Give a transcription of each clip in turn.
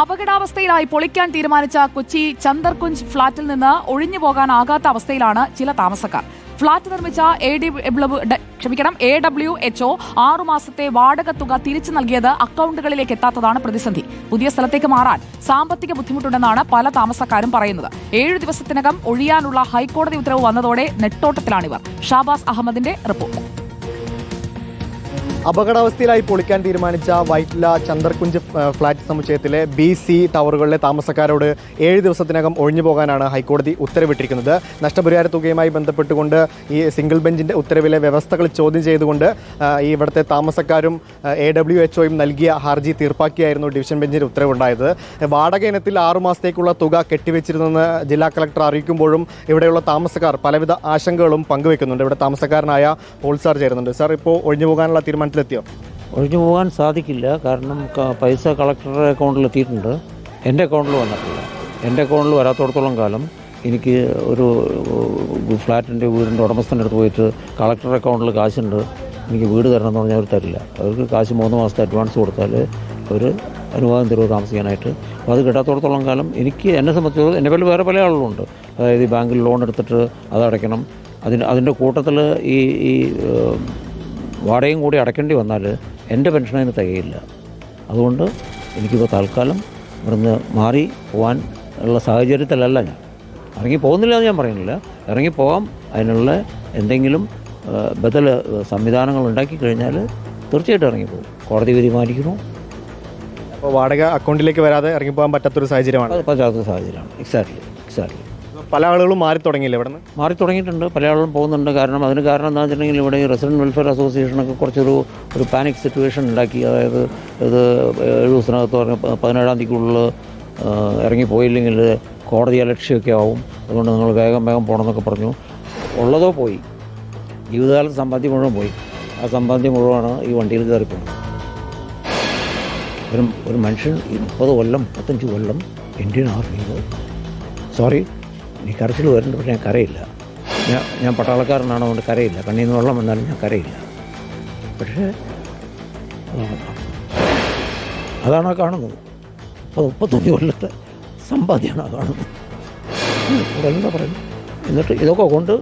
അപകടാവസ്ഥയിലായി പൊളിക്കാൻ തീരുമാനിച്ച കൊച്ചി ചന്ദർകുഞ്ച് ഫ്ളാറ്റിൽ നിന്ന് ഒഴിഞ്ഞു പോകാനാകാത്ത അവസ്ഥയിലാണ് ചില താമസക്കാർ. ഫ്ളാറ്റ് നിർമ്മിച്ച എ ഡി ക്ഷമിക്കണം എ ഡബ്ല്യു എച്ച്ഒ ആറുമാസത്തെ വാടക തുക തിരിച്ചു നൽകിയത് അക്കൗണ്ടുകളിലേക്ക് എത്താത്തതാണ് പ്രതിസന്ധി. പുതിയ സ്ഥലത്തേക്ക് മാറാൻ സാമ്പത്തിക ബുദ്ധിമുട്ടുണ്ടെന്നാണ് പല താമസക്കാരും പറയുന്നത്. ഏഴു ദിവസത്തിനകം ഒഴിയാനുള്ള ഹൈക്കോടതി ഉത്തരവ് വന്നതോടെ നെട്ടോട്ടത്തിലാണിവർ. ഷാബാസ് അഹമ്മദിന്റെ റിപ്പോർട്ട്. അപകടാവസ്ഥയിലായി പൊളിക്കാൻ തീരുമാനിച്ച വൈറ്റില ചന്ദർകുഞ്ച് ഫ്ളാറ്റ് സമുച്ചയത്തിലെ ബി സി ടവറുകളിലെ താമസക്കാരോട് ഏഴ് ദിവസത്തിനകം ഒഴിഞ്ഞു പോകാനാണ് ഹൈക്കോടതി ഉത്തരവിട്ടിരിക്കുന്നത്. നഷ്ടപരിഹാര തുകയുമായി ബന്ധപ്പെട്ടുകൊണ്ട് ഈ സിംഗിൾ ബെഞ്ചിന്റെ ഉത്തരവിലെ വ്യവസ്ഥകൾ ചോദ്യം ചെയ്തുകൊണ്ട് ഈ ഇവിടുത്തെ താമസക്കാരും എ ഡബ്ല്യു എച്ച് ഒയും നൽകിയ ഹർജി തീർപ്പാക്കിയായിരുന്നു ഡിവിഷൻ ബെഞ്ചിന്റെ ഉത്തരവുണ്ടായത്. വാടക ഇനത്തിൽ ആറുമാസത്തേക്കുള്ള തുക കെട്ടിവെച്ചിരുന്നെന്ന് ജില്ലാ കളക്ടർ അറിയിക്കുമ്പോഴും ഇവിടെയുള്ള താമസക്കാർ പലവിധ ആശങ്കകളും പങ്കുവെക്കുന്നുണ്ട്. ഇവിടെ താമസക്കാരനായ പോൾ സാർ ചേരുന്നുണ്ട്. സാർ ഇപ്പോൾ ഒഴിഞ്ഞു പോകാനുള്ള തീരുമാനത്തിലെത്തിയോ ഒഴിഞ്ഞു പോകാൻ സാധിക്കില്ല. കാരണം പൈസ കളക്ടറുടെ അക്കൗണ്ടിൽ എത്തിയിട്ടുണ്ട്. എന്റെ അക്കൗണ്ടിൽ വന്നിട്ടില്ല. എന്റെ അക്കൗണ്ടിൽ വരാത്തോടത്തോളം കാലം എനിക്ക് ഒരു ഫ്ലാറ്റിന്റെ വീടിന്റെ ഉടമസ്ഥന്റെ അടുത്ത് പോയിട്ട് കളക്ടറുടെ അക്കൗണ്ടിൽ കാശുണ്ട്. എനിക്ക് വീട് തരണം എന്ന് പറഞ്ഞാൽ അവർ തരില്ല. അവർക്ക് കാശ് മൂന്ന് മാസത്തെ അഡ്വാൻസ് കൊടുത്താൽ അവർ അനുവാദം തരുമോ താമസിക്കാനായിട്ട്. അപ്പോൾ അത് കിട്ടാത്തോടത്തോളം കാലം എനിക്ക് എന്നെ സംബന്ധിച്ചിടത്തോളം എന്റെ പേരിൽ വേറെ പല ആളുകളുണ്ട് അതായത് ഈ ബാങ്കിൽ ലോൺ എടുത്തിട്ട് അത് അടയ്ക്കണം. അതിന് അതിന്റെ കൂട്ടത്തിൽ ഈ ഈ വാടകയും കൂടി അടയ്ക്കേണ്ടി വന്നാൽ എന്റെ പെൻഷൻ അതിന് തികയില്ല. അതുകൊണ്ട് എനിക്കിപ്പോൾ തൽക്കാലം ഇവിടുന്ന് മാറി പോകാൻ ഉള്ള സാഹചര്യത്തിലല്ല ഞാൻ. ഇറങ്ങി പോകുന്നില്ല എന്ന് ഞാൻ പറയുന്നില്ല. ഇറങ്ങി പോകാം അതിനുള്ള എന്തെങ്കിലും ബദൽ സംവിധാനങ്ങൾ ഉണ്ടാക്കി കഴിഞ്ഞാൽ തീർച്ചയായിട്ടും ഇറങ്ങിപ്പോകും കോടതി തീരുമാനിക്കുന്നു അപ്പോൾ വാടക അക്കൗണ്ടിലേക്ക് വരാതെ ഇറങ്ങിപ്പോകാൻ പറ്റാത്തൊരു സാഹചര്യമാണ്. പറ്റാത്തൊരു പറ്റാത്ത സാഹചര്യമാണ്. എക്സാക്ട്ലി എക്സാക്ട്ലി പല ആളുകളും മാറി തുടങ്ങിയില്ല ഇവിടെ നിന്ന് മാറി തുടങ്ങിയിട്ടുണ്ട്. പല ആളുകളും പോകുന്നുണ്ട്. കാരണം അതിന് കാരണം എന്താ വെച്ചിട്ടുണ്ടെങ്കിൽ ഇവിടെ ഈ റെസിഡന്റ് വെൽഫെയർ അസോസിയേഷനൊക്കെ കുറച്ചൊരു ഒരു പാനിക് സിറ്റുവേഷൻ ഉണ്ടാക്കി. അതായത് ഇത് ഏഴ് ദിവസത്തിനകത്ത് പറഞ്ഞ പതിനേഴാം തീയതിക്കുള്ളിൽ ഇറങ്ങി പോയില്ലെങ്കിൽ കോടതി അലക്ഷ്യമൊക്കെ ആവും. അതുകൊണ്ട് നിങ്ങൾ വേഗം വേഗം പോകണമെന്നൊക്കെ പറഞ്ഞു. ഉള്ളതോ പോയി. ജീവിതകാലത്ത് സമ്പാദ്യം മുഴുവൻ പോയി. ആ സമ്പാദ്യം മുഴുവനാണ് ഈ വണ്ടിയിൽ കയറിപ്പോണത് ഒരു ഒരു മനുഷ്യൻ മുപ്പത് കൊല്ലം മുപ്പത്തഞ്ച് കൊല്ലം ഇന്ത്യൻ ആർമിയിൽ സോറി എനിക്ക് കരച്ചിൽ വരുന്നുണ്ട് പക്ഷേ ഞാൻ കരയില്ല. ഞാൻ ഞാൻ പട്ടാളക്കാരനാണ് അതുകൊണ്ട് കരയില്ല. കണ്ണിൽ നിന്ന് വെള്ളം വന്നാലും ഞാൻ കരയില്ല. പക്ഷേ അതാണ് കാണുന്നത്. അപ്പോൾ മുപ്പത്തഞ്ച് കൊല്ലത്തെ സമ്പാദ്യമാണ് ആ കാണുന്നത്. എന്താ പറയുന്നത്? എന്നിട്ട് ഇതൊക്കെ കൊണ്ട്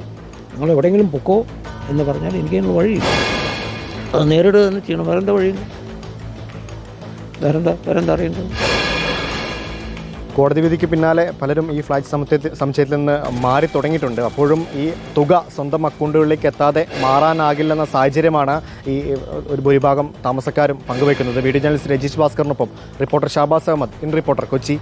നിങ്ങൾ എവിടെയെങ്കിലും പൊക്കോ എന്ന് പറഞ്ഞാൽ എനിക്കതിനുള്ള വഴിയില്ല. അത് നേരിടുക തന്നെ ചെയ്യണം വേറെന്താ വഴിയുണ്ട് വേറെന്താ വേറെന്താ അറിയേണ്ടത്? കോടതി വിധിക്ക് പിന്നാലെ പലരും ഈ ഫ്ലാറ്റ് സമുച്ചയത്തിൽ സമുച്ചയത്തിൽ നിന്ന് മാറി തുടങ്ങിയിട്ടുണ്ട്. അപ്പോഴും ഈ തുക സ്വന്തം അക്കൗണ്ടുകളിലേക്ക് എത്താതെ മാറാനാകില്ലെന്ന സാഹചര്യമാണ് ഈ ഒരു ഭൂരിഭാഗം താമസക്കാരും പങ്കുവയ്ക്കുന്നത്. Video journalist Rajeesh ഭാസ്കറിനൊപ്പം reporter Shabaz Ahammed. In reporter Kochi.